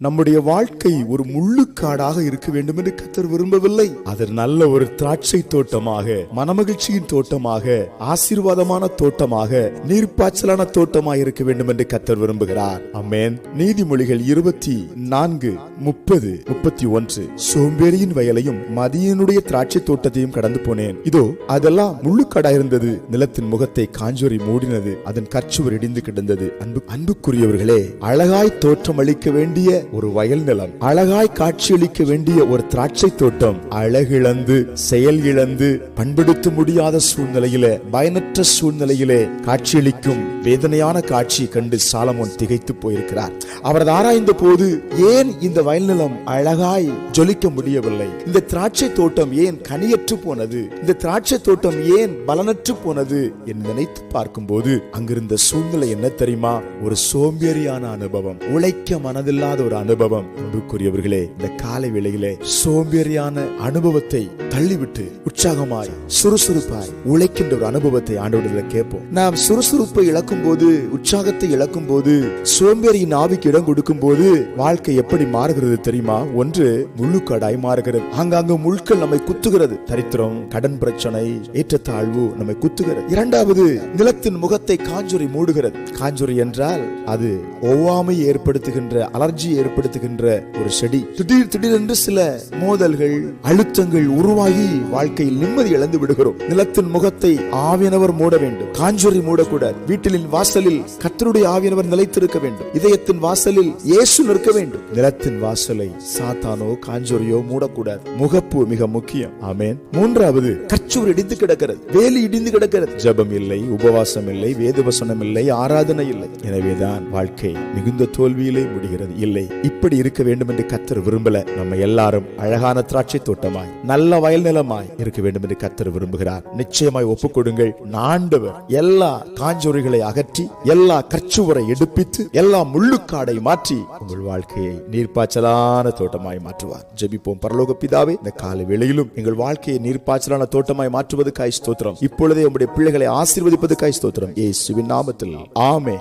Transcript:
நம்முடைய வாழ்க்கை ஒரு முள்ளுக்காடாக இருக்க வேண்டும் என்று கத்தர் விரும்பவில்லை. அது நல்ல ஒரு திராட்சை தோட்டமாக மனமகிழ்ச்சியின் தோட்டமாக ஆசீர்வாதமான தோட்டமாக நீர்ப்பாய்ச்சலான தோட்டமாக இருக்க வேண்டும் என்று கத்தர் விரும்புகிறார். அம்மேன் நீதிமொழிகள் இருபத்தி நான்கு முப்பது முப்பத்தி ஒன்று. சோம்பேறியின் வயலையும் மதியனுடைய திராட்சை தோட்டத்தையும் கடந்து போனேன். இதோ அதெல்லாம் முள்ளுக்காடா இருந்தது. நிலத்தின் முகத்தை காஞ்சோரி மூடினது. அதன் கச்சுவர் இடிந்து கிடந்தது. அன்பு அன்புக்குரியவர்களே அழகாய் தோற்றம் அளிக்க வேண்டிய ஒரு வயல் நிலம். அழகாய் காட்சியளிக்க வேண்டிய ஒரு திராட்சை தோட்டம். அழகிழந்து செயல் இழந்து பண்படுத்த முடியாத சூழ்நிலையிலே பயனற்ற சூழ்நிலையிலே காட்சியளிக்கும் வேதனையான காட்சியை கண்டு சாலமோன் திகைத்து போயிருக்கிறார். அவர் ஆராய்ந்த போது ஏன் இந்த வயல் நிலம் அழகாய் ஜொலிக்க முடியவில்லை? இந்த திராட்சை தோட்டம் ஏன் கனியற்று போனது? இந்த திராட்சை தோட்டம் ஏன் பலனற்று போனது என்று நினைத்து பார்க்கும்போது அங்கிருந்த சூழ்நிலை என்ன தெரியுமா? ஒரு சோம்பேறியான அனுபவம். உழைக்க மனதில்லாத ஒரு அனுபவம். அன்புக்குரியவர்களே இந்த காலை வேளையிலே சோம்பேறியான அனுபவத்தை தள்ளிவிட்டு உற்சாகமாய் சுறுசுறுப்பாய் உழைக்கின்ற ஒரு அனுபவத்தை ஆண்டவரில் கேட்போம். நாம் சுறுசுறுப்பை இழக்கும் போது உற்சாகத்தை இழக்கும் போது சோம்பேறியின் ஆவிக்கு இடம் கொடுக்கும் போது வாழ்க்கை எப்படி மாறுகிறது தெரியுமா? ஒன்று முழுக்கடாய் மாறுகிறது. ஆங்காங்கு முழுக்கள் நம்மை குத்துகிறது. தரித்திரம் கடன் பிரச்சனை ஏற்றத்தாழ்வு நம்மை குத்துகிறது. இரண்டாவது நிலத்தின் முகத்தை காஞ்சுரி மூடுகிறது. காஞ்சுரி என்றால் அது ஒவ்வாமை ஏற்படுத்துகின்ற அலர்ஜி ஏற்படுத்துகின்ற ஒரு செடி. திடீர் திடீரென்று சில மோதல்கள் அழுத்தங்கள் உருவாகி வாழ்க்கையில் நிம்மதி இழந்து விடுகிறோம். நிலத்தின் முகத்தை ஆவியனவர் மூட வேண்டும். காஞ்சொறி மூடக்கூடாது. வீட்டிலின் வாசலில் கத்தருடைய ஆவியனவர் நிலைத்திருக்க வேண்டும். இதயத்தின் வாசலில் இயேசு நிற்க வேண்டும். நிலத்தின் வாசலை சாத்தானோ காஞ்சோரியோ மூடக்கூடாது. முகப்பு மிக முக்கியம். ஆமேன். மூன்றாவது கச்சூர் இடிந்து கிடக்கிறது. வேலி இடிந்து கிடக்கிறது. ஜபம் இல்லை உபவாசம் இல்லை வேதவசனம் இல்லை ஆராதனை இல்லை. எனவேதான் வாழ்க்கை மிகுந்த தோல்வியிலே முடிகிறது. இல்லை இப்படி இருக்க வேண்டும் என்று கத்தர் விரும்பல. நம்ம எல்லாரும் அழகான திராட்சை தோட்டமாய் நல்ல வயல் நிலமாய் இருக்க வேண்டும் என்று கத்தர் விரும்புகிறார். நிச்சயமாய் ஒப்புக் கொடுங்கள் ஆண்டவர் எல்லா காஞ்சொறிகளை அகற்றி எல்லா கற்சுவரை எடுப்பித்து எல்லா முள்ளுக்காடை மாற்றி உங்கள் வாழ்க்கையை நீர்ப்பாய்ச்சலான தோட்டமாய் மாற்றுவார். ஜெபிப்போம். பரலோக பிதாவே இந்த கால வேளையிலும் எங்கள் வாழ்க்கையை நீர்ப்பாய்ச்சலான தோட்டமாய் மாற்றுவது காய் ஸ்தோத்திரம். இப்பொழுதே உங்களுடைய பிள்ளைகளை ஆசீர்வதிப்பது காய் ஸ்தோத்திரம். ஏசுவின் நாமத்தில். ஆமே